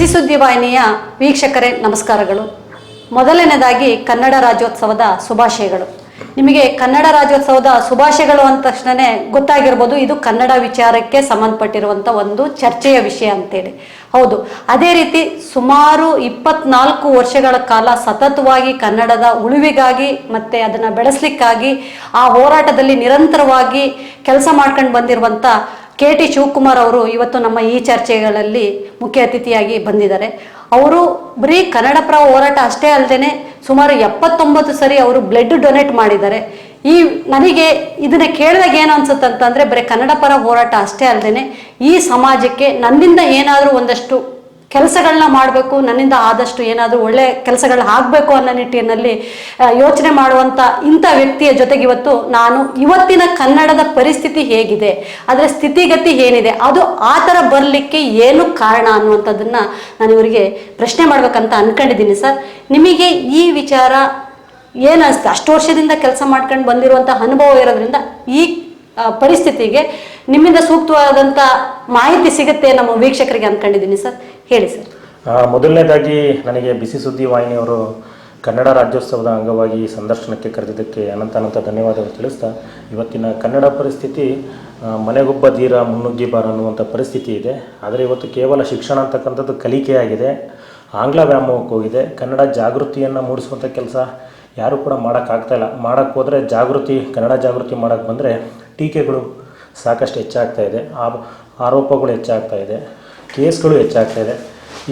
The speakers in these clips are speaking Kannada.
ಬಿಸಿ ಸುದ್ದಿ ವೀಕ್ಷಕರೇ, ನಮಸ್ಕಾರಗಳು. ಮೊದಲನೇದಾಗಿ ಕನ್ನಡ ರಾಜ್ಯೋತ್ಸವದ ಶುಭಾಶಯಗಳು. ನಿಮಗೆ ಕನ್ನಡ ರಾಜ್ಯೋತ್ಸವದ ಶುಭಾಶಯಗಳು ಅಂದ ತಕ್ಷಣನೇ ಗೊತ್ತಾಗಿರ್ಬೋದು, ಇದು ಕನ್ನಡ ವಿಚಾರಕ್ಕೆ ಸಂಬಂಧಪಟ್ಟಿರುವಂಥ ಒಂದು ಚರ್ಚೆಯ ವಿಷಯ ಅಂತೇಳಿ. ಹೌದು, ಅದೇ ರೀತಿ ಸುಮಾರು ಇಪ್ಪತ್ನಾಲ್ಕು ವರ್ಷಗಳ ಕಾಲ ಸತತವಾಗಿ ಕನ್ನಡದ ಉಳಿವಿಗಾಗಿ ಮತ್ತೆ ಅದನ್ನು ಬೆಳೆಸಲಿಕ್ಕಾಗಿ ಆ ಹೋರಾಟದಲ್ಲಿ ನಿರಂತರವಾಗಿ ಕೆಲಸ ಮಾಡ್ಕೊಂಡು ಬಂದಿರುವಂಥ ಕೆ ಟಿ ಶಿವಕುಮಾರ್ ಅವರು ಇವತ್ತು ನಮ್ಮ ಈ ಚರ್ಚೆಗಳಲ್ಲಿ ಮುಖ್ಯ ಅತಿಥಿಯಾಗಿ ಬಂದಿದ್ದಾರೆ. ಅವರು ಬರೀ ಕನ್ನಡಪರ ಹೋರಾಟ ಅಷ್ಟೇ ಅಲ್ಲದೆ ಸುಮಾರು ಎಪ್ಪತ್ತೊಂಬತ್ತು ಸರಿ ಅವರು ಬ್ಲಡ್ ಡೊನೇಟ್ ಮಾಡಿದ್ದಾರೆ. ಈ ನನಗೆ ಇದನ್ನ ಕೇಳಿದಾಗ ಏನು ಅನ್ಸುತ್ತೆ ಅಂತಂದ್ರೆ ಬರೀ ಕನ್ನಡ ಪರ ಹೋರಾಟ ಅಷ್ಟೇ ಅಲ್ಲದೆ ಈ ಸಮಾಜಕ್ಕೆ ನನ್ನಿಂದ ಏನಾದರೂ ಒಂದಷ್ಟು ಕೆಲಸಗಳನ್ನ ಮಾಡಬೇಕು, ನನ್ನಿಂದ ಆದಷ್ಟು ಏನಾದರೂ ಒಳ್ಳೆ ಕೆಲಸಗಳು ಆಗಬೇಕು ಅನ್ನೋ ನಿಟ್ಟಿನಲ್ಲಿ ಯೋಚನೆ ಮಾಡುವಂಥ ಇಂಥ ವ್ಯಕ್ತಿಯ ಜೊತೆಗೆ ಇವತ್ತು ನಾನು ಇವತ್ತಿನ ಕನ್ನಡದ ಪರಿಸ್ಥಿತಿ ಹೇಗಿದೆ, ಅದರ ಸ್ಥಿತಿಗತಿ ಏನಿದೆ, ಅದು ಆ ಥರ ಬರಲಿಕ್ಕೆ ಏನು ಕಾರಣ ಅನ್ನುವಂಥದ್ದನ್ನ ನಾನು ಇವರಿಗೆ ಪ್ರಶ್ನೆ ಮಾಡ್ಬೇಕಂತ ಅನ್ಕೊಂಡಿದ್ದೀನಿ ಸರ್. ನಿಮಗೆ ಈ ವಿಚಾರ ಏನು ಅಷ್ಟು ವರ್ಷದಿಂದ ಕೆಲಸ ಮಾಡ್ಕೊಂಡು ಬಂದಿರುವಂಥ ಅನುಭವ ಇರೋದ್ರಿಂದ ಈ ಪರಿಸ್ಥಿತಿಗೆ ನಿಮ್ಮಿಂದ ಸೂಕ್ತವಾದಂಥ ಮಾಹಿತಿ ಸಿಗುತ್ತೆ ನಮ್ಮ ವೀಕ್ಷಕರಿಗೆ ಅಂದ್ಕೊಂಡಿದ್ದೀನಿ ಸರ್. ಹೇಳಿ ಸರ್. ಮೊದಲನೇದಾಗಿ ನನಗೆ ಬಿಸಿ ಸುದ್ದಿ ವಾಹಿನಿಯವರು ಕನ್ನಡ ರಾಜ್ಯೋತ್ಸವದ ಅಂಗವಾಗಿ ಸಂದರ್ಶನಕ್ಕೆ ಕರೆದಿದ್ದಕ್ಕೆ ಅನಂತ ಅನಂತ ಧನ್ಯವಾದಗಳು ತಿಳಿಸ್ತಾ, ಇವತ್ತಿನ ಕನ್ನಡ ಪರಿಸ್ಥಿತಿ ಮನೆಗೊಬ್ಬ ಧೀರ ಮುನ್ನುಗ್ಗಿ ಬಾರ ಅನ್ನುವಂಥ ಪರಿಸ್ಥಿತಿ ಇದೆ. ಆದರೆ ಇವತ್ತು ಕೇವಲ ಶಿಕ್ಷಣ ಅಂತಕ್ಕಂಥದ್ದು ಕಲಿಕೆಯಾಗಿದೆ ಆಂಗ್ಲ ವ್ಯಾಮೋಹಕ್ಕೆ ಹೋಗಿದೆ, ಕನ್ನಡ ಜಾಗೃತಿಯನ್ನು ಮೂಡಿಸುವಂಥ ಕೆಲಸ ಯಾರೂ ಕೂಡ ಮಾಡೋಕ್ಕಾಗ್ತಾ ಇಲ್ಲ. ಮಾಡೋಕ್ಕೆ ಹೋದರೆ ಜಾಗೃತಿ, ಕನ್ನಡ ಜಾಗೃತಿ ಮಾಡೋಕ್ಕೆ ಬಂದರೆ ಟೀಕೆಗಳು ಸಾಕಷ್ಟು ಹೆಚ್ಚಾಗ್ತಾ ಇದೆ ಆರೋಪಗಳು ಹೆಚ್ಚಾಗ್ತಾ ಇದೆ. ಕೇಸ್ಗಳು ಹೆಚ್ಚಾಗ್ತಾ ಇದೆ.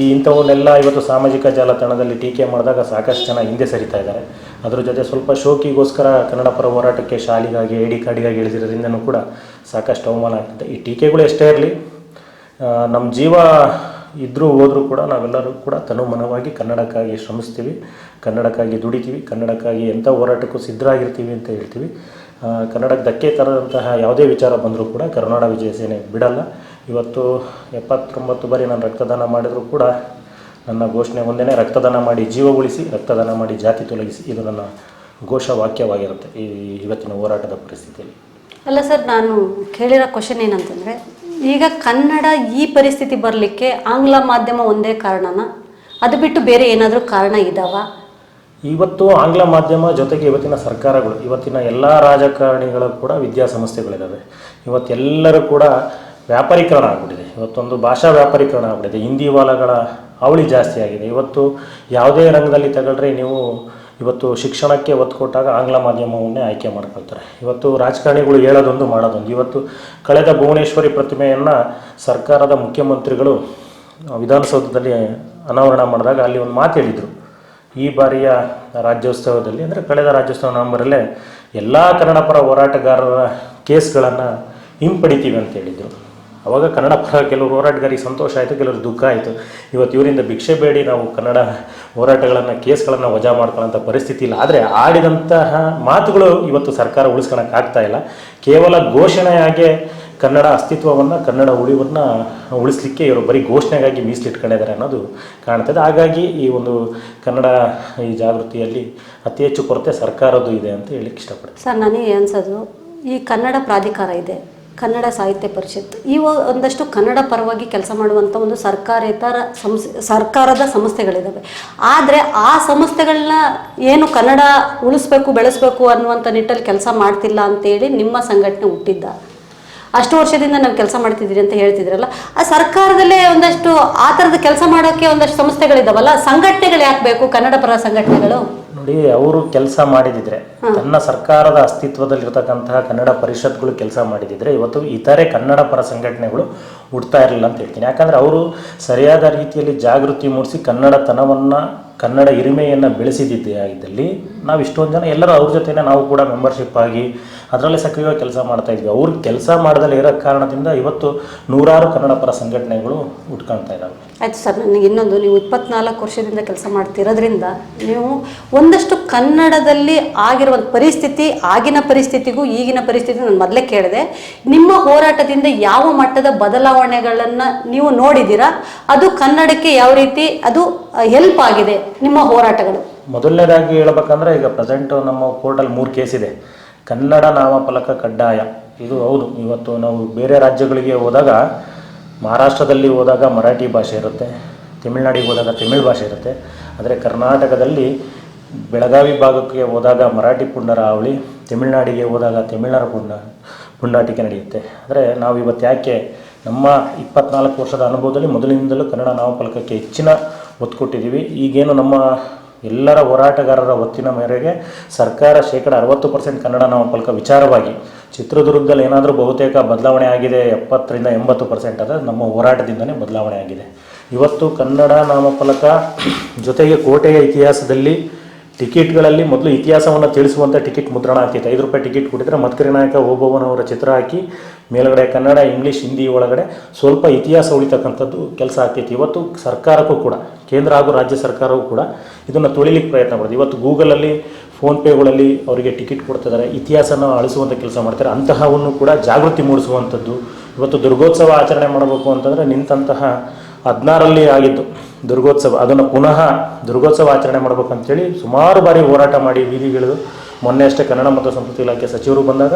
ಈ ಇಂಥವನ್ನೆಲ್ಲ ಇವತ್ತು ಸಾಮಾಜಿಕ ಜಾಲತಾಣದಲ್ಲಿ ಟೀಕೆ ಮಾಡಿದಾಗ ಸಾಕಷ್ಟು ಜನ ಹಿಂದೆ ಸರಿತಾ ಇದ್ದಾರೆ. ಅದರ ಜೊತೆ ಸ್ವಲ್ಪ ಶೋಕಿಗೋಸ್ಕರ ಕನ್ನಡ ಪರ ಹೋರಾಟಕ್ಕೆ ಶಾಲಿಗಾಗಿ ಐ ಡಿ ಕಾರ್ಡಿಗಾಗಿ ಇಳಿದಿರೋದ್ರಿಂದನೂ ಕೂಡ ಸಾಕಷ್ಟು ಅವಮಾನ ಆಗ್ತದೆ. ಈ ಟೀಕೆಗಳು ಎಷ್ಟೇ ಇರಲಿ ನಮ್ಮ ಜೀವ ಇದ್ದರೂ ಹೋದರೂ ಕೂಡ ನಾವೆಲ್ಲರೂ ಕೂಡ ತನುಮನವಾಗಿ ಕನ್ನಡಕ್ಕಾಗಿ ಶ್ರಮಿಸ್ತೀವಿ, ಕನ್ನಡಕ್ಕಾಗಿ ದುಡಿತೀವಿ, ಕನ್ನಡಕ್ಕಾಗಿ ಎಂಥ ಹೋರಾಟಕ್ಕೂ ಸಿದ್ಧರಾಗಿರ್ತೀವಿ ಅಂತ ಹೇಳ್ತೀವಿ. ಕನ್ನಡಕ್ಕೆ ಧಕ್ಕೆ ತರದಂತಹ ಯಾವುದೇ ವಿಚಾರ ಬಂದರೂ ಕೂಡ ಕರುನಾಡ ವಿಜಯ ಸೇನೆ ಬಿಡಲ್ಲ. ಇವತ್ತು ಎಪ್ಪತ್ತೊಂಬತ್ತು ಬಾರಿ ನಾನು ರಕ್ತದಾನ ಮಾಡಿದರೂ ಕೂಡ ನನ್ನ ಘೋಷಣೆ ಒಂದೇ ರಕ್ತದಾನ ಮಾಡಿ ಜೀವ ಉಳಿಸಿ ರಕ್ತದಾನ ಮಾಡಿ ಜಾತಿ ತೊಲಗಿಸಿ. ಇದು ನನ್ನ ಘೋಷವಾಕ್ಯವಾಗಿರುತ್ತೆ ಈ ಇವತ್ತಿನ ಹೋರಾಟದ ಪರಿಸ್ಥಿತಿಯಲ್ಲಿ. ಅಲ್ಲ ಸರ್ ನಾನು ಕೇಳಿರೋ ಕ್ವಶನ್ ಏನಂತಂದರೆ ಈಗ ಕನ್ನಡ ಈ ಪರಿಸ್ಥಿತಿ ಬರಲಿಕ್ಕೆ ಆಂಗ್ಲ ಮಾಧ್ಯಮ ಒಂದೇ ಕಾರಣನ? ಅದು ಬಿಟ್ಟು ಬೇರೆ ಏನಾದರೂ ಕಾರಣ ಇದಾವ? ಇವತ್ತು ಆಂಗ್ಲ ಮಾಧ್ಯಮ ಜೊತೆಗೆ ಇವತ್ತಿನ ಸರ್ಕಾರಗಳು ಇವತ್ತಿನ ಎಲ್ಲ ರಾಜಕಾರಣಿಗಳು ಕೂಡ ವಿದ್ಯಾಸಂಸ್ಥೆಗಳಿದ್ದಾವೆ ಇವತ್ತೆಲ್ಲರೂ ಕೂಡ ವ್ಯಾಪಾರೀಕರಣ ಆಗ್ಬಿಟ್ಟಿದೆ. ಇವತ್ತೊಂದು ಭಾಷಾ ವ್ಯಾಪಾರೀಕರಣ ಆಗ್ಬಿಟ್ಟಿದೆ. ಹಿಂದಿ ವಾಲಗಳ ಅವಳಿ ಜಾಸ್ತಿ ಆಗಿದೆ. ಇವತ್ತು ಯಾವುದೇ ರಂಗದಲ್ಲಿ ತಗೊಳ್ರಿ, ನೀವು ಇವತ್ತು ಶಿಕ್ಷಣಕ್ಕೆ ಒತ್ತು ಕೊಟ್ಟಾಗ ಆಂಗ್ಲ ಮಾಧ್ಯಮವನ್ನೇ ಆಯ್ಕೆ ಮಾಡ್ಕೊಳ್ತಾರೆ. ಇವತ್ತು ರಾಜಕಾರಣಿಗಳು ಹೇಳೋದೊಂದು ಮಾಡೋದೊಂದು. ಇವತ್ತು ಕಳೆದ ಭುವನೇಶ್ವರಿ ಪ್ರತಿಮೆಯನ್ನು ಸರ್ಕಾರದ ಮುಖ್ಯಮಂತ್ರಿಗಳು ವಿಧಾನಸೌಧದಲ್ಲಿ ಅನಾವರಣ ಮಾಡಿದಾಗ ಅಲ್ಲಿ ಒಂದು ಮಾತು ಹೇಳಿದರು. ಈ ಬಾರಿಯ ರಾಜ್ಯೋತ್ಸವದಲ್ಲಿ, ಅಂದರೆ ಕಳೆದ ರಾಜ್ಯೋತ್ಸವ ನವೆಂಬರಲ್ಲೇ, ಎಲ್ಲ ಕನ್ನಡಪರ ಹೋರಾಟಗಾರರ ಕೇಸ್ಗಳನ್ನು ಹಿಂಪಡಿತೀವಿ ಅಂತ ಹೇಳಿದರು. ಅವಾಗ ಕನ್ನಡ ಪರ ಕೆಲವರು ಹೋರಾಟಗಾರಿಗೆ ಸಂತೋಷ ಆಯಿತು ಕೆಲವರು ದುಃಖ ಆಯಿತು. ಇವತ್ತು ಇವರಿಂದ ಭಿಕ್ಷೆ ಬೇಡಿ, ನಾವು ಕನ್ನಡ ಹೋರಾಟಗಳನ್ನು, ಕೇಸ್ಗಳನ್ನು ವಜಾ ಮಾಡ್ಕೊಳ್ಳೋಂಥ ಪರಿಸ್ಥಿತಿ ಇಲ್ಲ. ಆದರೆ ಆಡಿದಂತಹ ಮಾತುಗಳು ಇವತ್ತು ಸರ್ಕಾರ ಉಳಿಸ್ಕೊಳಕ್ಕೆ ಆಗ್ತಾ ಇಲ್ಲ. ಕೇವಲ ಘೋಷಣೆಯಾಗೆ ಕನ್ನಡ ಅಸ್ತಿತ್ವವನ್ನು, ಕನ್ನಡ ಉಳಿವನ್ನು ಉಳಿಸ್ಲಿಕ್ಕೆ ಇವರು ಬರೀ ಘೋಷಣೆಗಾಗಿ ಮೀಸಲಿಟ್ಕೊಂಡಿದ್ದಾರೆ ಅನ್ನೋದು ಕಾಣ್ತದೆ. ಹಾಗಾಗಿ ಈ ಒಂದು ಕನ್ನಡ ಈ ಜಾಗೃತಿಯಲ್ಲಿ ಅತಿ ಹೆಚ್ಚು ಕೊರತೆ ಸರ್ಕಾರದ್ದು ಇದೆ ಅಂತ ಹೇಳಿಕ್ಕೆ ಇಷ್ಟಪಡ್ತೀನಿ. ಸರ್, ನನಗೆ ಅನ್ಸೋದು ಈ ಕನ್ನಡ ಪ್ರಾಧಿಕಾರ ಇದೆ. ಕನ್ನಡ ಸಾಹಿತ್ಯ ಪರಿಷತ್. ಈ ಒಂದಷ್ಟು ಕನ್ನಡ ಪರವಾಗಿ ಕೆಲಸ ಮಾಡುವಂಥ ಒಂದು ಸರ್ಕಾರೇತರ ಸಂಸ್, ಸರ್ಕಾರದ ಸಂಸ್ಥೆಗಳಿದ್ದಾವೆ ಆದರೆ ಆ ಸಂಸ್ಥೆಗಳನ್ನ ಏನು ಕನ್ನಡ ಉಳಿಸ್ಬೇಕು, ಬೆಳೆಸ್ಬೇಕು ಅನ್ನುವಂಥ ನಿಟ್ಟಲ್ಲಿ ಕೆಲಸ ಮಾಡ್ತಿಲ್ಲ ಅಂತೇಳಿ ನಿಮ್ಮ ಸಂಘಟನೆ ಹುಟ್ಟಿದ್ದ. ಅಷ್ಟು ವರ್ಷದಿಂದ ನಾವು ಕೆಲಸ ಮಾಡ್ತಿದ್ದೀರಿ ಅಂತ ಹೇಳ್ತಿದ್ರಲ್ಲ. ಆ ಸರ್ಕಾರದಲ್ಲೇ ಒಂದಷ್ಟು, ಆ ಥರದ ಕೆಲಸ ಮಾಡೋಕ್ಕೆ ಒಂದಷ್ಟು ಸಂಸ್ಥೆಗಳಿದ್ದಾವಲ್ಲ ಸಂಘಟನೆಗಳು ಯಾಕೆ ಬೇಕು, ಕನ್ನಡ ಪರ ಸಂಘಟನೆಗಳು? ನೋಡಿ ಅವರು ಕೆಲಸ ಮಾಡಿದಿದ್ರೆ ತನ್ನ ಸರ್ಕಾರದ ಅಸ್ತಿತ್ವದಲ್ಲಿರ್ತಕ್ಕಂತಹ ಕನ್ನಡ ಪರಿಷತ್ಗಳು ಕೆಲಸ ಮಾಡಿದಿದ್ರೆ ಇವತ್ತು ಇತರೆ ಕನ್ನಡ ಪರ ಸಂಘಟನೆಗಳು ಹುಡ್ತಾ ಇರಲಿಲ್ಲ ಅಂತ ಹೇಳ್ತೀನಿ. ಯಾಕಂದ್ರೆ ಅವರು ಸರಿಯಾದ ರೀತಿಯಲ್ಲಿ ಜಾಗೃತಿ ಮೂಡಿಸಿ ಕನ್ನಡತನವನ್ನು ಕನ್ನಡ ಹಿರಿಮೆಯನ್ನು ಬೆಳೆಸಿದ್ದೇ ಆಗಿದ್ದಲ್ಲಿ ನಾವು ಇಷ್ಟೊಂದು ಜನ ಎಲ್ಲರೂ ಅವ್ರ ಜೊತೆನೇ ನಾವು ಕೂಡ ಮೆಂಬರ್ಶಿಪ್ ಆಗಿ ಅದರಲ್ಲೇ ಸಕ್ರಿಯವಾಗಿ ಕೆಲಸ ಮಾಡ್ತಾ ಇದ್ವಿ. ಅವ್ರು ಕೆಲಸ ಮಾಡದಲ್ಲಿ ಇರೋ ಕಾರಣದಿಂದ ಇವತ್ತು ನೂರಾರು ಕನ್ನಡ ಪರ ಸಂಘಟನೆಗಳು ಉಟ್ಕೊಳ್ತಾ ಇದ್ದಾವೆ ಆಯ್ತು ಸರ್, ನನಗೆ ಇನ್ನೊಂದು, ನೀವು ಇಪ್ಪತ್ನಾಲ್ಕು ವರ್ಷದಿಂದ ಕೆಲಸ ಮಾಡ್ತಿರೋದ್ರಿಂದ ನೀವು ಒಂದಷ್ಟು ಕನ್ನಡದಲ್ಲಿ ಆಗಿರುವ ಪರಿಸ್ಥಿತಿ, ಆಗಿನ ಪರಿಸ್ಥಿತಿಗೂ ಈಗಿನ ಪರಿಸ್ಥಿತಿ ನಾನು ಮೊದಲೇ ಕೇಳಿದೆ. ನಿಮ್ಮ ಹೋರಾಟದಿಂದ ಯಾವ ಮಟ್ಟದ ಬದಲಾವಣೆಗಳನ್ನು ನೀವು ನೋಡಿದ್ದೀರಾ? ಅದು ಕನ್ನಡಕ್ಕೆ ಯಾವ ರೀತಿ, ಅದು ಹೆಲ್ಪ್ ಆಗಿದೆ ನಿಮ್ಮ ಹೋರಾಟಗಳು? ಮೊದಲನೇದಾಗಿ ಹೇಳ್ಬೇಕಂದ್ರೆ ಈಗ ಪ್ರೆಸೆಂಟ್ ನಮ್ಮ ಕೋರ್ಟಲ್ಲಿ ಮೂರು ಕೇಸ್ ಇದೆ. ಕನ್ನಡ ನಾಮಫಲಕ ಕಡ್ಡಾಯ. ಇದು ಹೌದು, ಇವತ್ತು ನಾವು ಬೇರೆ ರಾಜ್ಯಗಳಿಗೆ ಹೋದಾಗ ಮಹಾರಾಷ್ಟ್ರದಲ್ಲಿ ಹೋದಾಗ ಮರಾಠಿ ಭಾಷೆ ಇರುತ್ತೆ, ತಮಿಳ್ನಾಡಿಗೆ ಹೋದಾಗ ತಮಿಳ್ ಭಾಷೆ ಇರುತ್ತೆ. ಆದರೆ ಕರ್ನಾಟಕದಲ್ಲಿ ಬೆಳಗಾವಿ ಭಾಗಕ್ಕೆ ಹೋದಾಗ ಮರಾಠಿ ಪುಂಡರ ಅವಳಿ ತಮಿಳ್ನಾಡಿಗೆ ಹೋದಾಗ ತಮಿಳರ ಪುಂಡ, ಪುಂಡಾಟಿಕೆ ನಡೆಯುತ್ತೆ. ಅಂದರೆ ನಾವು ಇವತ್ತು ಯಾಕೆ ನಮ್ಮ ಇಪ್ಪತ್ನಾಲ್ಕು ವರ್ಷದ ಅನುಭವದಲ್ಲಿ ಮೊದಲಿನಿಂದಲೂ ಕನ್ನಡ ನಾಮಫಲಕಕ್ಕೆ ಹೆಚ್ಚಿನ ಒತ್ತು ಕೊಟ್ಟಿದ್ದೀವಿ. ಈಗೇನು ನಮ್ಮ ಎಲ್ಲರ ಹೋರಾಟಗಾರರ ಒತ್ತಿನ ಮೇರೆಗೆ ಸರ್ಕಾರ ಶೇಕಡ ಅರವತ್ತು ಪರ್ಸೆಂಟ್ ಕನ್ನಡ ನಾಮಫಲಕ ವಿಚಾರವಾಗಿ ಚಿತ್ರದುರ್ಗದಲ್ಲಿ ಏನಾದರೂ ಬಹುತೇಕ ಬದಲಾವಣೆ ಆಗಿದೆ, ಎಪ್ಪತ್ತರಿಂದ ಎಂಬತ್ತು ಪರ್ಸೆಂಟ್ ಆದರೆ ನಮ್ಮ ಹೋರಾಟದಿಂದಲೇ ಬದಲಾವಣೆ ಆಗಿದೆ. ಇವತ್ತು ಕನ್ನಡ ನಾಮಫಲಕ ಜೊತೆಗೆ ಕೋಟೆಯ ಇತಿಹಾಸದಲ್ಲಿ ಟಿಕೆಟ್ಗಳಲ್ಲಿ ಮೊದಲು ಇತಿಹಾಸವನ್ನು ತಿಳಿಸುವಂಥ ಟಿಕೆಟ್ ಮುದ್ರಣ ಆಗ್ತಿತ್ತು. ಐದು ರೂಪಾಯಿ ಟಿಕೆಟ್ ಕೊಟ್ಟಿದ್ರೆ ಮತ್ಕರಿ ನಾಯಕ ಓಬವ್ವನವರ ಚಿತ್ರ ಹಾಕಿ, ಮೇಲುಗಡೆ ಕನ್ನಡ, ಇಂಗ್ಲೀಷ್, ಹಿಂದಿ ಒಳಗಡೆ ಸ್ವಲ್ಪ ಇತಿಹಾಸ ಉಳಿತಕ್ಕಂಥದ್ದು ಕೆಲಸ ಆಗ್ತಿತ್ತು. ಇವತ್ತು ಸರ್ಕಾರಕ್ಕೂ ಕೂಡ, ಕೇಂದ್ರ ಹಾಗೂ ರಾಜ್ಯ ಸರ್ಕಾರವೂ ಕೂಡ ಇದನ್ನು ತೊಳಿಲಿಕ್ಕೆ ಪ್ರಯತ್ನ ಮಾಡಿದೆ ಇವತ್ತು ಗೂಗಲಲ್ಲಿ, ಫೋನ್ಪೇಗಳಲ್ಲಿ ಅವರಿಗೆ ಟಿಕೆಟ್ ಕೊಡ್ತಿದ್ದಾರೆ. ಇತಿಹಾಸನ ಅಳಿಸುವಂಥ ಕೆಲಸ ಮಾಡ್ತಾರೆ ಅಂತಹವನ್ನು ಕೂಡ ಜಾಗೃತಿ ಮೂಡಿಸುವಂಥದ್ದು, ಇವತ್ತು ದುರ್ಗೋತ್ಸವ ಆಚರಣೆ ಮಾಡಬೇಕು ಅಂತಂದರೆ ನಿಂತಹ ಹದಿನಾರಲ್ಲಿ ಆಗಿದ್ದು ದುರ್ಗೋತ್ಸವ, ಅದನ್ನು ಪುನಃ ದುರ್ಗೋತ್ಸವ ಆಚರಣೆ ಮಾಡಬೇಕಂತೇಳಿ ಸುಮಾರು ಬಾರಿ ಹೋರಾಟ ಮಾಡಿ ಬೀದಿಗಿಳಿದು. ಮೊನ್ನೆ ಅಷ್ಟೇ ಕನ್ನಡ ಮತ್ತು ಸಂಸ್ಕೃತಿ ಇಲಾಖೆ ಸಚಿವರು ಬಂದಾಗ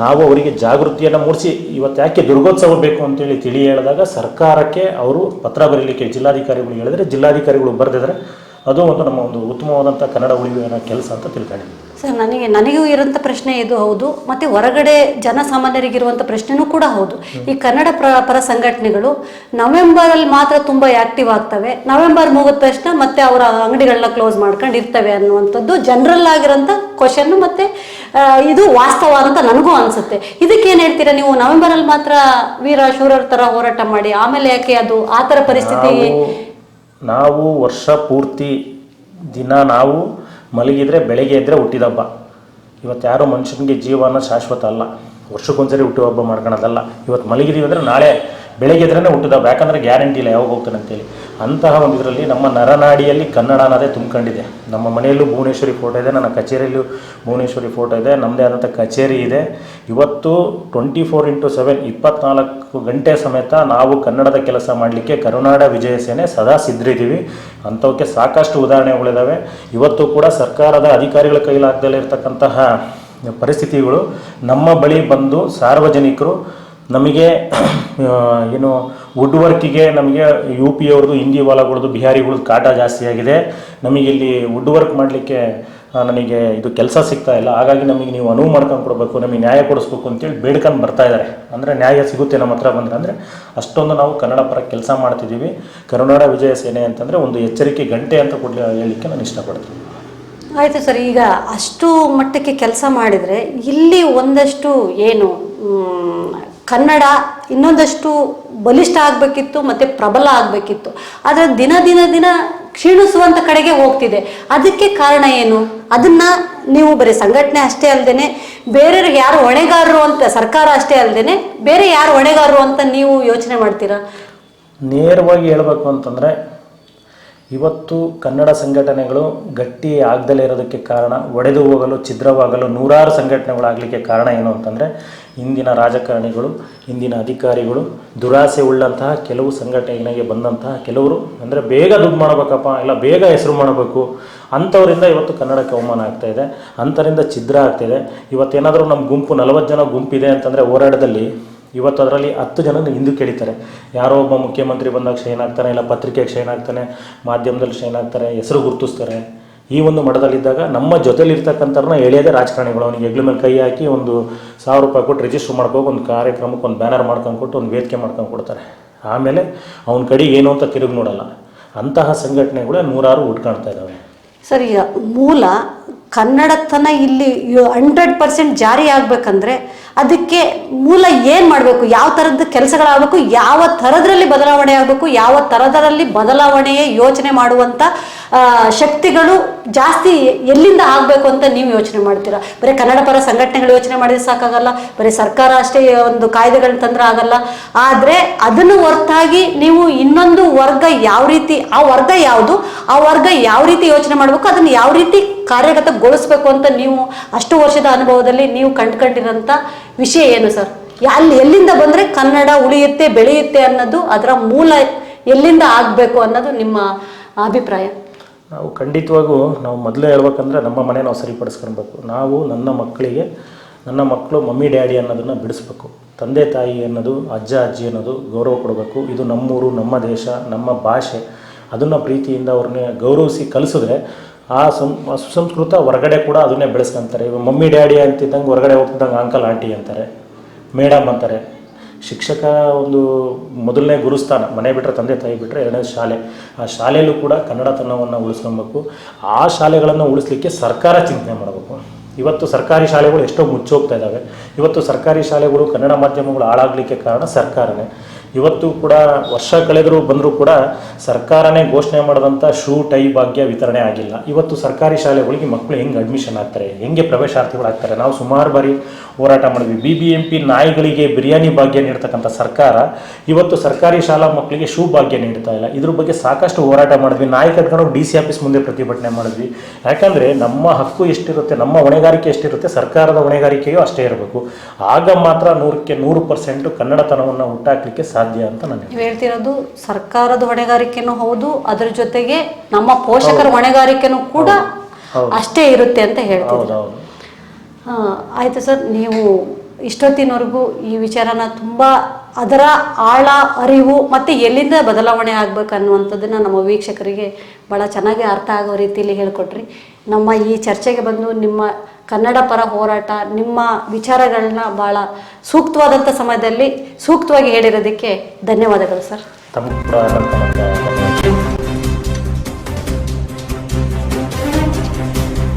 ನಾವು ಅವರಿಗೆ ಜಾಗೃತಿಯನ್ನು ಮೂಡಿಸಿ, ಇವತ್ತು ಯಾಕೆ ದುರ್ಗೋತ್ಸವ ಬೇಕು ಅಂತೇಳಿ ತಿಳಿ ಹೇಳಿದಾಗ ಸರ್ಕಾರಕ್ಕೆ ಅವರು ಪತ್ರ ಬರೀಲಿಕ್ಕೆ ಜಿಲ್ಲಾಧಿಕಾರಿಗಳು ಹೇಳಿದರೆ ಜಿಲ್ಲಾಧಿಕಾರಿಗಳು ಬರೆದಿದ್ದಾರೆ. ಅದು ಒಂದು ನಮ್ಮ ಒಂದು ಉತ್ತಮವಾದಂಥ ಕನ್ನಡ ಉಳಿವಿನ ಕೆಲಸ ಅಂತ ತಿಳ್ಕೊಂಡಿದ್ದೀವಿ ಸರ್ ನನಗೆ ನನಗೂ ಇರೋಂಥ ಪ್ರಶ್ನೆ ಇದು ಹೌದು ಮತ್ತು ಹೊರಗಡೆ ಜನಸಾಮಾನ್ಯರಿಗಿರುವಂಥ ಪ್ರಶ್ನೆನೂ ಕೂಡ ಹೌದು. ಈ ಕನ್ನಡ ಪ್ರ ಪರ ಸಂಘಟನೆಗಳು ನವೆಂಬರಲ್ಲಿ ಮಾತ್ರ ತುಂಬ ಆ್ಯಕ್ಟಿವ್ ಆಗ್ತವೆ. ನವೆಂಬರ್ ಮುಗಿದ ತಕ್ಷಣ ಮತ್ತೆ ಅವರ ಅಂಗಡಿಗಳನ್ನ ಕ್ಲೋಸ್ ಮಾಡ್ಕೊಂಡು ಇರ್ತವೆ ಅನ್ನುವಂಥದ್ದು ಜನರಲ್ ಆಗಿರೋಂಥ ಕ್ವಶನ್ ಮತ್ತು ಇದು ವಾಸ್ತವ ಅಂತ ನನಗೂ ಅನಿಸುತ್ತೆ. ಇದಕ್ಕೇನು ಹೇಳ್ತೀರಾ ನೀವು? ನವೆಂಬರಲ್ಲಿ ಮಾತ್ರ ವೀರ ಶೂರರ ಥರ ಹೋರಾಟ ಮಾಡಿ ಆಮೇಲೆ ಯಾಕೆ ಅದು ಆ ಥರ ಪರಿಸ್ಥಿತಿ ನಾವು ವರ್ಷ ಪೂರ್ತಿ ದಿನ ನಾವು ಮಲಗಿದ್ರೆ ಬೆಳಗ್ಗೆ ಎದ್ದರೆ ಹುಟ್ಟಿದಬ್ಬ ಇವತ್ತು ಯಾರೋ ಮನುಷ್ಯನಿಗೆ ಜೀವನ ಶಾಶ್ವತ ಅಲ್ಲ. ವರ್ಷಕ್ಕೊಂದ್ಸರಿ ಹುಟ್ಟುಹಬ್ಬ ಮಾಡ್ಕೊಳೋದಲ್ಲ ಇವತ್ತು ಮಲಗಿದೀವಿ ಅಂದರೆ ನಾಳೆ ಬೆಳಗ್ಗೆ ಎದ್ರೇ ಹುಟ್ಟಿದಬ್ಬ ಯಾಕಂದರೆ ಗ್ಯಾರಂಟಿ ಇಲ್ಲ, ಯಾವಾಗ ಹೋಗ್ತಾನೆ ಅಂತೇಳಿ. ಅಂತಹ ಒಂದು ಇದರಲ್ಲಿ ನಮ್ಮ ನರನಾಡಿಯಲ್ಲಿ ಕನ್ನಡ ಅನ್ನೋದೇ ತುಂಬಿಕೊಂಡಿದೆ. ನಮ್ಮ ಮನೆಯಲ್ಲೂ ಭುವನೇಶ್ವರಿ ಫೋಟೋ ಇದೆ, ನನ್ನ ಕಚೇರಿಯಲ್ಲೂ ಭುವನೇಶ್ವರಿ ಫೋಟೋ ಇದೆ ನಮ್ಮದೇ ಆದಂಥ ಕಚೇರಿ ಇದೆ. ಇವತ್ತು ಟ್ವೆಂಟಿ ಫೋರ್ ಇಂಟು ಸೆವೆನ್ ಇಪ್ಪತ್ನಾಲ್ಕು ಗಂಟೆ ಸಮೇತ ನಾವು ಕನ್ನಡದ ಕೆಲಸ ಮಾಡಲಿಕ್ಕೆ ಕರುನಾಡ ವಿಜಯ ಸೇನೆ ಸದಾ ಸಿದ್ಧರಿದ್ದೀವಿ. ಅಂಥವಕ್ಕೆ ಸಾಕಷ್ಟು ಉದಾಹರಣೆಗಳಿದ್ದಾವೆ ಇವತ್ತು ಕೂಡ ಸರ್ಕಾರದ ಅಧಿಕಾರಿಗಳ ಕೈಲಾಗದಲ್ಲಿರ್ತಕ್ಕಂತಹ ಪರಿಸ್ಥಿತಿಗಳು ನಮ್ಮ ಬಳಿ ಬಂದು ಸಾರ್ವಜನಿಕರು ನಮಗೆ ಏನು ವುಡ್ ವರ್ಕಿಗೆ ನಮಗೆ ಯು ಪಿ ಅವ್ರದ್ದು, ಹಿಂದಿ ಹೊಲಗಳದ್ದು, ಬಿಹಾರಿಗಳದ್ದು ಕಾಟ ಜಾಸ್ತಿ ಆಗಿದೆ. ನಮಗೆ ಇಲ್ಲಿ ವುಡ್ ವರ್ಕ್ ಮಾಡಲಿಕ್ಕೆ ನನಗೆ ಇದು ಕೆಲಸ ಸಿಗ್ತಾ ಇಲ್ಲ. ಹಾಗಾಗಿ ನಮಗೆ ನೀವು ಅನುವು ಮಾಡ್ಕೊಂಡು ಕೊಡಬೇಕು, ನಮಗೆ ನ್ಯಾಯ ಕೊಡಿಸ್ಬೇಕು ಅಂತೇಳಿ ಬೇಡ್ಕೊಂಡು ಬರ್ತಾ ಇದ್ದಾರೆ. ಅಂದರೆ ನ್ಯಾಯ ಸಿಗುತ್ತೆ ನಮ್ಮ ಹತ್ರ ಬಂದರೆ. ಅಂದರೆ ಅಷ್ಟೊಂದು ನಾವು ಕನ್ನಡ ಪರ ಕೆಲಸ ಮಾಡ್ತಿದ್ದೀವಿ. ಕರುನಾಡ ವಿಜಯ ಸೇನೆ ಅಂತಂದರೆ ಒಂದು ಎಚ್ಚರಿಕೆ ಗಂಟೆ ಅಂತ ಕೊಡಲಿ ಹೇಳಲಿಕ್ಕೆ ನಾನು ಇಷ್ಟಪಡ್ತೀನಿ. ಆಯಿತು ಸರ್, ಈಗ ಅಷ್ಟು ಮಟ್ಟಕ್ಕೆ ಕೆಲಸ ಮಾಡಿದರೆ ಇಲ್ಲಿ ಒಂದಷ್ಟು ಏನು ಕನ್ನಡ ಇನ್ನೊಂದಷ್ಟು ಬಲಿಷ್ಠ ಆಗಬೇಕಿತ್ತು ಮತ್ತು ಪ್ರಬಲ ಆಗಬೇಕಿತ್ತು. ಆದರೆ ದಿನ ದಿನ ದಿನ ಕ್ಷೀಣಿಸುವಂಥ ಕಡೆಗೆ ಹೋಗ್ತಿದೆ. ಅದಕ್ಕೆ ಕಾರಣ ಏನು? ಅದನ್ನ ನೀವು ಬರೀ ಸಂಘಟನೆ ಅಷ್ಟೇ ಅಲ್ಲದೆ ಬೇರೆಯವ್ರಿಗೆ ಯಾರು ಹೊಣೆಗಾರರು ಅಂತ, ಸರ್ಕಾರ ಅಷ್ಟೇ ಅಲ್ಲದೆ ಬೇರೆ ಯಾರು ಹೊಣೆಗಾರರು ಅಂತ ನೀವು ಯೋಚನೆ ಮಾಡ್ತೀರಾ? ನೇರವಾಗಿ ಹೇಳಬೇಕು ಅಂತಂದರೆ ಇವತ್ತು ಕನ್ನಡ ಸಂಘಟನೆಗಳು ಗಟ್ಟಿ ಆಗದಲೇ ಇರೋದಕ್ಕೆ ಕಾರಣ, ಒಡೆದು ಹೋಗಲು, ಛಿದ್ರವಾಗಲು ನೂರಾರು ಸಂಘಟನೆಗಳಾಗಲಿಕ್ಕೆ ಕಾರಣ ಏನು ಅಂತಂದರೆ, ಇಂದಿನ ರಾಜಕಾರಣಿಗಳು, ಇಂದಿನ ಅಧಿಕಾರಿಗಳು, ದುರಾಸೆ ಉಳ್ಳಂತಹ ಕೆಲವು ಸಂಘಟನೆಗೆ ಬಂದಂತಹ ಕೆಲವರು, ಅಂದರೆ ಬೇಗ ದುಡ್ಡು ಮಾಡಬೇಕಪ್ಪ, ಇಲ್ಲ ಬೇಗ ಹೆಸರು ಮಾಡಬೇಕು, ಅಂಥವರಿಂದ ಇವತ್ತು ಕನ್ನಡಕ್ಕೆ ಅವಮಾನ ಆಗ್ತಾ ಇದೆ, ಅಂಥರಿಂದ ಛಿದ್ರ ಆಗ್ತಿದೆ ಇವತ್ತೇನಾದರೂ ನಮ್ಮ ಗುಂಪು ನಲವತ್ತು ಜನ ಗುಂಪಿದೆ ಅಂತಂದರೆ ಹೋರಾಟದಲ್ಲಿ ಇವತ್ತು ಅದರಲ್ಲಿ ಹತ್ತು ಜನ ಹಿಂದೂ ಕೇಳಿತಾರೆ ಯಾರೋ ಒಬ್ಬ ಮುಖ್ಯಮಂತ್ರಿ ಬಂದಾಗ ಶೈನ್ ಆಗ್ತಾನೆ, ಇಲ್ಲ ಪತ್ರಿಕೆಗೆ ಶೈನ್ ಆಗ್ತಾನೆ, ಮಾಧ್ಯಮದಲ್ಲಿ ಶೈನ್ ಆಗ್ತಾರೆ, ಹೆಸರು ಗುರುತಿಸ್ತಾರೆ. ಈ ಒಂದು ಮಠದಲ್ಲಿದ್ದಾಗ ನಮ್ಮ ಜೊತೆಲಿರ್ತಕ್ಕಂಥವ್ರನ್ನ ಎಳೆಯದೇ ರಾಜಕಾರಣಿಗಳು. ಅವನಿಗೆ ಹೆಗ್ಲ ಮೇಲೆ ಕೈ ಹಾಕಿ ಒಂದು ಸಾವಿರ ರೂಪಾಯಿ ಕೊಟ್ಟು ರಿಜಿಸ್ಟರ್ ಮಾಡ್ಕೋಬೇಕು ಒಂದು ಕಾರ್ಯಕ್ರಮಕ್ಕೆ ಒಂದು ಬ್ಯಾನರ್ ಮಾಡ್ಕೊಂಡು ಕೊಟ್ಟು ಒಂದು ವೇದಿಕೆ ಮಾಡ್ಕೊಂಡು ಕೊಡ್ತಾರೆ. ಆಮೇಲೆ ಅವನ ಕಡೆ ಏನು ಅಂತ ತಿರುಗಿ ನೋಡಲ್ಲ. ಅಂತಹ ಸಂಘಟನೆಗಳು ನೂರಾರು ಉಟ್ಕೊಳ್ತಾ ಇದ್ದಾವೆ ಸರಿ ಮೂಲ ಕನ್ನಡತನ ಇಲ್ಲಿ ಹಂಡ್ರೆಡ್ ಪರ್ಸೆಂಟ್ ಜಾರಿ ಆಗ್ಬೇಕಂದ್ರೆ ಅದಕ್ಕೆ ಮೂಲ ಏನು ಮಾಡಬೇಕು? ಯಾವ ಥರದ ಕೆಲಸಗಳಾಗಬೇಕು? ಯಾವ ಥರದ್ರಲ್ಲಿ ಬದಲಾವಣೆ ಆಗಬೇಕು? ಯಾವ ಥರದರಲ್ಲಿ ಬದಲಾವಣೆಯೇ ಯೋಚನೆ ಮಾಡುವಂಥ ಆ, ಶಕ್ತಿಗಳು ಜಾಸ್ತಿ ಎಲ್ಲಿಂದ ಆಗಬೇಕು ಅಂತ ನೀವು ಯೋಚನೆ ಮಾಡ್ತೀರಾ? ಬರೀ ಕನ್ನಡ ಪರ ಸಂಘಟನೆಗಳು ಯೋಚನೆ ಮಾಡಿದ್ರೆ ಸಾಕಾಗಲ್ಲ, ಬರೀ ಸರ್ಕಾರ ಅಷ್ಟೇ ಒಂದು ಕಾಯ್ದೆಗಳನ್ನ ತಂದ್ರೆ ಆಗಲ್ಲ. ಆದರೆ ಅದನ್ನು ಹೊರತಾಗಿ ನೀವು ಇನ್ನೊಂದು ವರ್ಗ ಯಾವ ರೀತಿ, ಆ ವರ್ಗ ಯಾವುದು, ಆ ವರ್ಗ ಯಾವ ರೀತಿ ಯೋಚನೆ ಮಾಡಬೇಕು, ಅದನ್ನು ಯಾವ ರೀತಿ ಕಾರ್ಯಗತಗೊಳಿಸ್ಬೇಕು ಅಂತ ನೀವು ಅಷ್ಟು ವರ್ಷದ ಅನುಭವದಲ್ಲಿ ನೀವು ಕಂಡುಕೊಂಡಿರೋಂಥ ವಿಷಯ ಏನು ಸರ್? ಅಲ್ಲಿ ಎಲ್ಲಿಂದ ಬಂದರೆ ಕನ್ನಡ ಉಳಿಯುತ್ತೆ, ಬೆಳೆಯುತ್ತೆ ಅನ್ನೋದು ಅದರ ಮೂಲ ಎಲ್ಲಿಂದ ಆಗಬೇಕು ಅನ್ನೋದು ನಿಮ್ಮ ಅಭಿಪ್ರಾಯ. ನಾವು ಖಂಡಿತವಾಗೂ ನಾವು ಮೊದಲೇ ಹೇಳ್ಬೇಕಂದ್ರೆ ನಮ್ಮ ಮನೆ ನಾವು ಸರಿಪಡಿಸ್ಕೊಳ್ಬೇಕು. ನಾವು ನನ್ನ ಮಕ್ಕಳಿಗೆ, ನನ್ನ ಮಕ್ಕಳು ಮಮ್ಮಿ, ಡ್ಯಾಡಿ ಅನ್ನೋದನ್ನು ಬಿಡಿಸ್ಬೇಕು. ತಂದೆ, ತಾಯಿ ಅನ್ನೋದು, ಅಜ್ಜ, ಅಜ್ಜಿ ಅನ್ನೋದು ಗೌರವ ಕೊಡಬೇಕು. ಇದು ನಮ್ಮೂರು, ನಮ್ಮ ದೇಶ, ನಮ್ಮ ಭಾಷೆ. ಅದನ್ನು ಪ್ರೀತಿಯಿಂದ ಅವ್ರನ್ನೇ ಗೌರವಿಸಿ ಕಲಿಸಿದ್ರೆ ಆ ಸಂ ಸುಸಂಸ್ಕೃತ ಹೊರಗಡೆ ಕೂಡ ಅದನ್ನೇ ಬೆಳೆಸ್ಕೊಂತಾರೆ. ಇವಾಗ ಮಮ್ಮಿ, ಡ್ಯಾಡಿ ಅಂತಿದ್ದಂಗೆ ಹೊರಗಡೆ ಹೋಗ್ತಿದ್ದಂಗೆ ಅಂಕಲ್ ಆಂಟಿ ಅಂತಾರೆ. ಮೇಡಮ್ ಅಂತಾರೆ. ಶಿಕ್ಷಕ ಒಂದು ಮೊದಲನೇ ಗುರುಸ್ಥಾನ, ಮನೆ ಬಿಟ್ಟರೆ ತಂದೆ ತಾಯಿ ಬಿಟ್ಟರೆ ಎರಡನೇ ಶಾಲೆ. ಆ ಶಾಲೆಯಲ್ಲೂ ಕೂಡ ಕನ್ನಡತನವನ್ನು ಉಳಿಸ್ಕೊಬೇಕು ಆ ಶಾಲೆಗಳನ್ನು ಉಳಿಸ್ಲಿಕ್ಕೆ ಸರ್ಕಾರ ಚಿಂತನೆ ಮಾಡಬೇಕು. ಇವತ್ತು ಸರ್ಕಾರಿ ಶಾಲೆಗಳು ಎಷ್ಟೋ ಮುಚ್ಚೋಗ್ತಾ ಇದ್ದಾವೆ ಇವತ್ತು ಸರ್ಕಾರಿ ಶಾಲೆಗಳು ಕನ್ನಡ ಮಾಧ್ಯಮಗಳು ಹಾಳಾಗಲಿಕ್ಕೆ ಕಾರಣ ಸರ್ಕಾರನೇ. ಇವತ್ತು ಕೂಡ ವರ್ಷ ಕಳೆದರೂ ಬಂದರೂ ಕೂಡ ಸರ್ಕಾರನೇ ಘೋಷಣೆ ಮಾಡಿದಂಥ ಶೂ ಟೈ ಭಾಗ್ಯ ವಿತರಣೆ ಆಗಿಲ್ಲ. ಇವತ್ತು ಸರ್ಕಾರಿ ಶಾಲೆಗಳಿಗೆ ಮಕ್ಕಳು ಹೆಂಗೆ ಅಡ್ಮಿಷನ್ ಆಗ್ತಾರೆ? ಹೆಂಗೆ ಪ್ರವೇಶಾರ್ಥಿಗಳು ಆಗ್ತಾರೆ? ನಾವು ಸುಮಾರು ಬಾರಿ ಹೋರಾಟ ಮಾಡಿದ್ವಿ. ಬಿ ಬಿ ಎಂ ಪಿ ನಾಯಿಗಳಿಗೆ ಬಿರಿಯಾನಿ ಭಾಗ್ಯ ನೀಡ್ತಕ್ಕಂಥ ಸರ್ಕಾರ ಇವತ್ತು ಸರ್ಕಾರಿ ಶಾಲಾ ಮಕ್ಕಳಿಗೆ ಶೂ ಭಾಗ್ಯ ನೀಡ್ತಾ ಇಲ್ಲ. ಇದ್ರ ಬಗ್ಗೆ ಸಾಕಷ್ಟು ಹೋರಾಟ ಮಾಡಿದ್ವಿ. ನಾಯಿ ಕಟ್ಕೊಂಡು ಡಿ ಸಿ ಆಫೀಸ್ ಮುಂದೆ ಪ್ರತಿಭಟನೆ ಮಾಡಿದ್ವಿ. ಯಾಕಂದರೆ ನಮ್ಮ ಹಕ್ಕು ಎಷ್ಟಿರುತ್ತೆ, ನಮ್ಮ ಹೊಣೆಗಾರಿಕೆ ಎಷ್ಟಿರುತ್ತೆ, ಸರ್ಕಾರದ ಹೊಣೆಗಾರಿಕೆಯೂ ಅಷ್ಟೇ ಇರಬೇಕು. ಆಗ ಮಾತ್ರ ನೂರಕ್ಕೆ ನೂರು ಪರ್ಸೆಂಟು ಕನ್ನಡತನವನ್ನು ಹುಟ್ಟಾಕ್ಲಿಕ್ಕೆ ಸಾಧ್ಯ ಅಂತ ನಾನು ನೀವು ಹೇಳ್ತಿರೋದು ಸರ್ಕಾರದ ಹೊಣೆಗಾರಿಕೆನೂ ಹೌದು ಅದ್ರ ಜೊತೆಗೆ ನಮ್ಮ ಪೋಷಕರ ಹೊಣೆಗಾರಿಕೆನೂ ಕೂಡ ಅಷ್ಟೇ ಇರುತ್ತೆ ಅಂತ ಹೇಳ್ತೀವಿ ಆಯ್ತು ಸರ್ ನೀವು ಇಷ್ಟೊತ್ತಿನವರೆಗೂ ಈ ವಿಚಾರನ ತುಂಬ ಅದರ ಆಳ ಅರಿವು ಮತ್ತೆ ಎಲ್ಲಿಂದ ಬದಲಾವಣೆ ಆಗ್ಬೇಕು ಅನ್ನುವಂಥದ್ದನ್ನು ನಮ್ಮ ವೀಕ್ಷಕರಿಗೆ ಬಹಳ ಚೆನ್ನಾಗಿ ಅರ್ಥ ಆಗೋ ರೀತಿಯಲ್ಲಿ ಹೇಳ್ಕೊಟ್ರಿ. ನಮ್ಮ ಈ ಚರ್ಚೆಗೆ ಬಂದು ನಿಮ್ಮ ಕನ್ನಡ ಪರ ಹೋರಾಟ ನಿಮ್ಮ ವಿಚಾರಗಳನ್ನ ಭಾಳ ಸೂಕ್ತವಾದಂಥ ಸಮಯದಲ್ಲಿ ಸೂಕ್ತವಾಗಿ ಹೇಳಿರೋದಕ್ಕೆ ಧನ್ಯವಾದಗಳು ಸರ್. ತಮ್ಮ